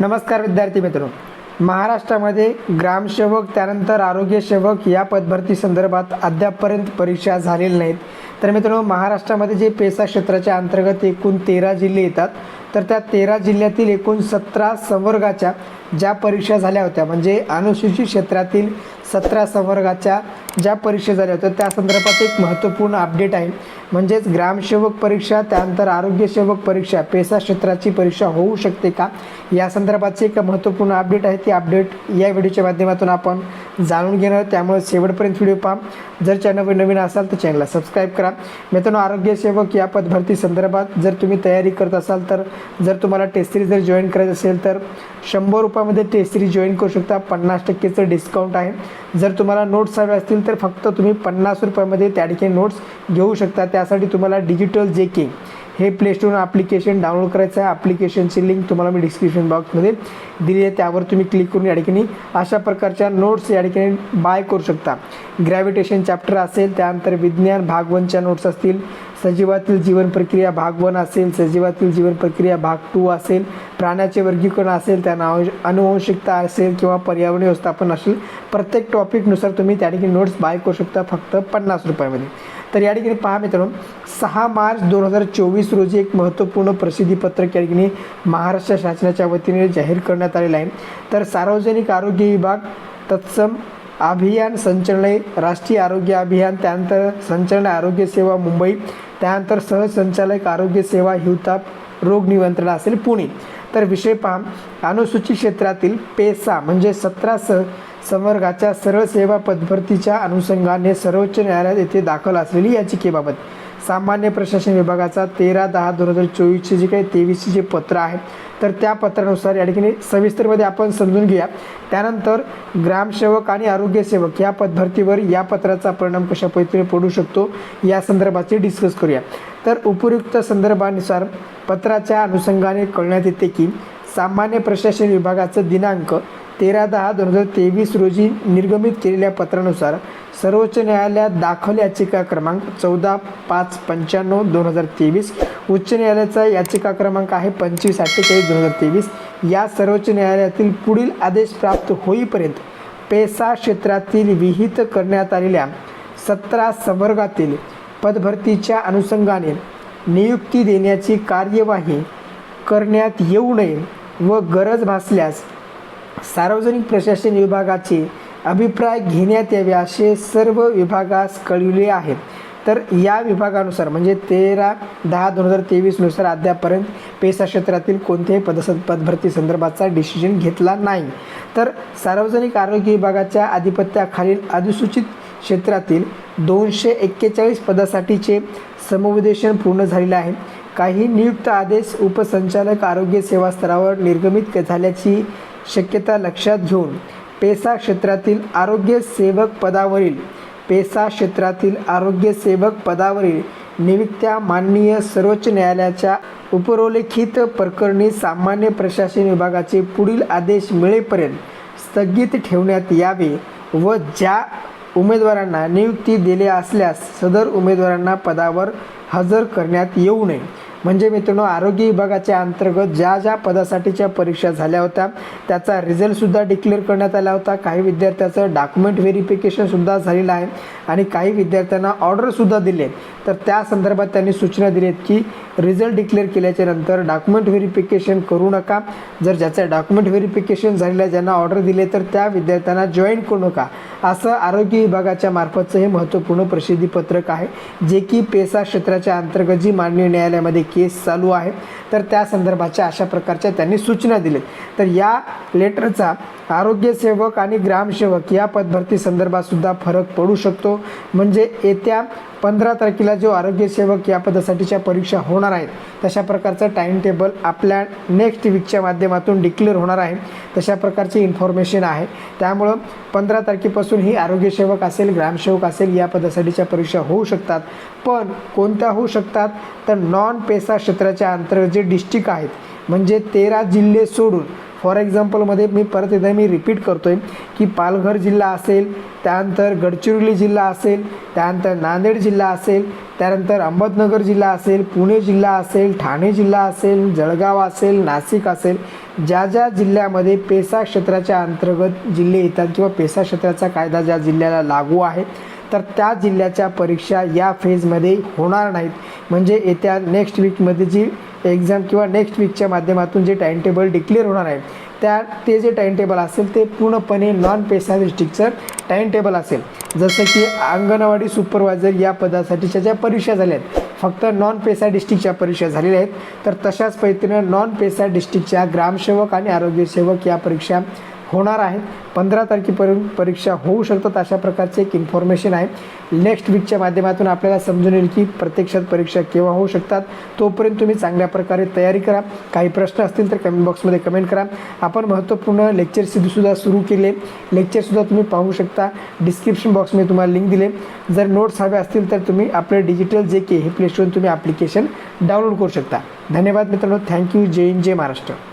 नमस्कार विद्यार्थी मित्र महाराष्ट्रामध्ये ग्रामसेवक त्यानंतर आरोग्यसेवक या पदभरती संदर्भात अद्यापपर्यंत परीक्षा झालेल्या नाहीत. तर मित्रांनो महाराष्ट्रामध्ये जे पेसा क्षेत्राच्या अंतर्गत एकूण तेरा जिल्हे येतात तर त्या तेरा जिल्ह्यातील एकूण सतरा संवर्गाच्या ज्या परीक्षा झाल्या होत्या म्हणजे अनुसूचित क्षेत्रातील सतरा संवर्गाच्या ज्या परीक्षा झाल्या होत्या त्या संदर्भात एक महत्त्वपूर्ण अपडेट आहे. म्हणजेच ग्रामसेवक परीक्षा त्यानंतर आरोग्यसेवक परीक्षा पेसा क्षेत्राची परीक्षा होऊ शकते का? या संदर्भाची एक महत्त्वपूर्ण अपडेट आहे. ती अपडेट या व्हिडिओच्या माध्यमातून आपण जाणून घेणार त्यामुळे शेवटपर्यंत व्हिडिओ पहा. जर चॅनलवर नवीन असाल तर चॅनलला सबस्क्राईब करा. मित्रांनो आरोग्यसेवक या पदभरती संदर्भात जर तुम्ही तयारी करत असाल तर जर तुम्हाला टेस्ट सिरीज जर जॉईन करायचं असेल तर शंभर रुपयामध्ये टेस्ट सिरीज जॉईन करू शकता. पन्नास टक्केचं डिस्काउंट आहे. जर तुम्हाला नोट्स हवे असतील तर फक्त तुम्ही पन्नास रुपयामध्ये त्या ठिकाणी नोट्स घेऊ शकता. त्यासाठी तुम्हाला डिजिटल जे के हे प्ले स्टोर ॲप्लिकेशन डाउनलोड करायचं आहे. ॲप्लिकेशनची लिंक तुम्हाला मी डिस्क्रिप्शन बॉक्समध्ये दिली आहे. त्यावर तुम्ही क्लिक करून या ठिकाणी अशा प्रकारच्या नोट्स या ठिकाणी बाय करू शकता. ग्रॅव्हिटेशन चॅप्टर असेल त्यानंतर विज्ञान भागवनच्या नोट्स असतील सजीवातील जीवन प्रक्रिया भाग वन असेल सजीवातील जीवन प्रक्रिया भाग टू असेल प्राण्याचे वर्गीकरण असेल त्यांना अनुवंशिकता असेल किंवा पर्यावरण व्यवस्थापन असेल प्रत्येक टॉपिकनुसार तुम्ही त्या ठिकाणी नोट्स बाय करू शकता फक्त पन्नास रुपयामध्ये. तर या ठिकाणी पहा मित्रांनो सहा मार्च दोन हजार चोवीस रोजी एक महत्त्वपूर्ण प्रसिद्धीपत्रक या ठिकाणी महाराष्ट्र शासनाच्या वतीने जाहीर करण्यात आलेलं आहे. तर सार्वजनिक आरोग्य विभाग तत्सम अभियान संचालनालय राष्ट्रीय आरोग्य अभियान त्यानंतर संचालनालय आरोग्य सेवा मुंबई त्यानंतर सहसंचालक आरोग्य सेवा हिवताप रोग नियंत्रण असेल पुणे. तर विषय पहा अनुसूचित क्षेत्रातील पेसा म्हणजे सतरा स संवर्गाच्या सरळ सेवा पदभरतीच्या अनुषंगाने सर्वोच्च न्यायालयात येथे दाखल असलेली याचिकेबाबत सामान्य प्रशासन विभागाचा तेरा दहा दोन हजार चोवीसचे जे काही तेवीसचे जे पत्र आहे तर त्या पत्रानुसार या ठिकाणी सविस्तरमध्ये आपण समजून घेऊया. त्यानंतर ग्रामसेवक आणि आरोग्यसेवक या पदभरतीवर या पत्राचा परिणाम कशा पद्धतीने पडू शकतो या संदर्भाचे डिस्कस करूया. तर उपयुक्त संदर्भानुसार पत्राच्या अनुषंगाने कळण्यात येते की सामान्य प्रशासन विभागाचं दिनांक तेरा दहा दोन हजार तेवीस रोजी निर्गमित केलेल्या पत्रानुसार सर्वोच्च न्यायालयात दाखल याचिका क्रमांक चौदा पाच पंच्याण्णव दोन हजार तेवीस उच्च न्यायालयाचा याचिका क्रमांक आहे पंचवीस अठ्ठेचाळीस दोन हजार तेवीस. या सर्वोच्च न्यायालयातील पुढील आदेश प्राप्त होईपर्यंत पेसा क्षेत्रातील विहित करण्यात आलेल्या सतरा संवर्गातील पदभरतीच्या अनुषंगाने नियुक्ती देण्याची कार्यवाही करण्यात येऊ नये व गरज भासल्यास सार्वजनिक प्रशासन विभागाचे अभिप्राय घेण्यात यावे असे सर्व विभागास कळविले आहेत. तर या विभागानुसार म्हणजे तेरा दहा दोन हजार तेवीसनुसार अद्यापर्यंत पेसा क्षेत्रातील कोणत्याही पदस पदभरती संदर्भाचा डिसिजन घेतला नाही. तर सार्वजनिक आरोग्य विभागाच्या आधिपत्याखालील अधिसूचित क्षेत्रातील दोनशे एक्केचाळीस पदासाठीचे समुपदेशन पूर्ण झालेले आहे. काही नियुक्त आदेश उपसंचालक आरोग्य सेवा स्तरावर निर्गमित झाल्याची शक्यता लक्षात घेऊन पेसा क्षेत्रातील आरोग्य सेवक पदावरील पेसा क्षेत्रातील आरोग्य सेवक पदावरील नियुक्त्या माननीय सर्वोच्च न्यायालयाच्या उपरोल्लेखित प्रकरणी सामान्य प्रशासन विभागाचे पुढील आदेश मिळेपर्यंत स्थगित ठेवण्यात यावे व ज्या उमेदवारांना नियुक्ती दिली असल्यास सदर उमेदवारांना पदावर हजर करण्यात येऊ नये. म्हणजे मित्रांनो आरोग्य विभागाच्या अंतर्गत ज्या ज्या पदासाठीच्या परीक्षा झाल्या होत्या त्याचा रिझल्टसुद्धा डिक्लेअर करण्यात आला होता. काही विद्यार्थ्याचं डॉक्युमेंट व्हेरिफिकेशनसुद्धा झालेलं आहे आणि काही विद्यार्थ्यांना ऑर्डरसुद्धा दिले. तर त्या संदर्भात त्यांनी सूचना दिल्या आहेत की रिझल्ट डिक्लेअर केल्याच्यानंतर डॉक्युमेंट व्हेरिफिकेशन करू नका. जर ज्याचं डॉक्युमेंट व्हेरिफिकेशन झालेलं आहे ज्यांना ऑर्डर दिले तर त्या विद्यार्थ्यांना जॉईन करू नका. असं आरोग्य विभागाच्या मार्फतचं हे महत्त्वपूर्ण प्रसिद्धीपत्रक आहे जे की पेसा क्षेत्राच्या अंतर्गत जी माननीय न्यायालयामध्ये केस चालू आहे. तर त्या संदर्भाच्या अशा प्रकारच्या त्यांनी सूचना दिल्या तर या लेटरचा आरोग्यसेवक आणि ग्रामसेवक या पदभरती संदर्भातसुद्धा फरक पडू शकतो. म्हणजे येत्या पंधरा तारखेला जो आरोग्यसेवक या पदासाठीच्या परीक्षा होणार आहेत तशा प्रकारचं टाईम टेबल आपल्या नेक्स्ट वीकच्या माध्यमातून डिक्लेअर होणार आहे. तशा प्रकारची इन्फॉर्मेशन आहे. त्यामुळं पंधरा तारखेपासून ही आरोग्यसेवक असेल ग्रामसेवक असेल या पदासाठीच्या परीक्षा होऊ शकतात. पण कोणत्या होऊ शकतात? तर नॉन पेसा क्षेत्राच्या अंतर्गत जे डिस्ट्रिक्ट आहेत म्हणजे तेरा जिल्हे सोडून फॉर एक्झाम्पलमध्ये मी परत एकदा मी रिपीट करतो आहे की पालघर जिल्हा असेल त्यानंतर गडचिरोली जिल्हा असेल त्यानंतर नांदेड जिल्हा असेल त्यानंतर अहमदनगर जिल्हा असेल पुणे जिल्हा असेल ठाणे जिल्हा असेल जळगाव असेल नाशिक असेल ज्या ज्या जिल्ह्यामध्ये पेसा क्षेत्राच्या अंतर्गत जिल्हे येतात किंवा पेसा क्षेत्राचा कायदा ज्या जिल्ह्याला लागू आहे तर त्या जिल्ह्याच्या परीक्षा या फेजमध्ये होणार नाहीत. म्हणजे येत्या नेक्स्ट वीकमध्ये जी एक्झाम किंवा नेक्स्ट वीकच्या माध्यमातून जे टाईम टेबल डिक्लेअर होणार आहे त्या ते जे टाईम टेबल असेल ते पूर्णपणे नॉन पेसा डिस्ट्रिक्टचं टाईम टेबल असेल. जसं की अंगणवाडी सुपरवायझर या पदासाठीच्या ज्या परीक्षा झाल्या आहेत फक्त नॉन पेसा डिस्ट्रिक्टच्या परीक्षा झालेल्या आहेत तर तशाच पद्धतीनं नॉन पेसा डिस्ट्रिक्टच्या ग्रामसेवक आणि आरोग्यसेवक या परीक्षा होणार आहेत पंधरा तारखेपर्यंत परीक्षा होऊ शकतात अशा प्रकारचे एक इन्फॉर्मेशन आहे. नेक्स्ट वीकच्या माध्यमातून आपल्याला समजून येईल की प्रत्यक्षात परीक्षा केव्हा होऊ शकतात. तोपर्यंत तुम्ही चांगल्या प्रकारे तयारी करा. काही प्रश्न असतील तर कमेंट बॉक्समध्ये कमेंट करा. आपण महत्त्वपूर्ण लेक्चरसुद्धा सुरू केले लेक्चरसुद्धा तुम्ही पाहू शकता. डिस्क्रिप्शन बॉक्समध्ये तुम्हाला लिंक दिले जर नोट्स हवे असतील तर तुम्ही आपले डिजिटल जे के हे प्लेस्टोरून तुम्ही ॲप्लिकेशन डाउनलोड करू शकता. धन्यवाद मित्रांनो. थँक्यू जय हिंद जय महाराष्ट्र.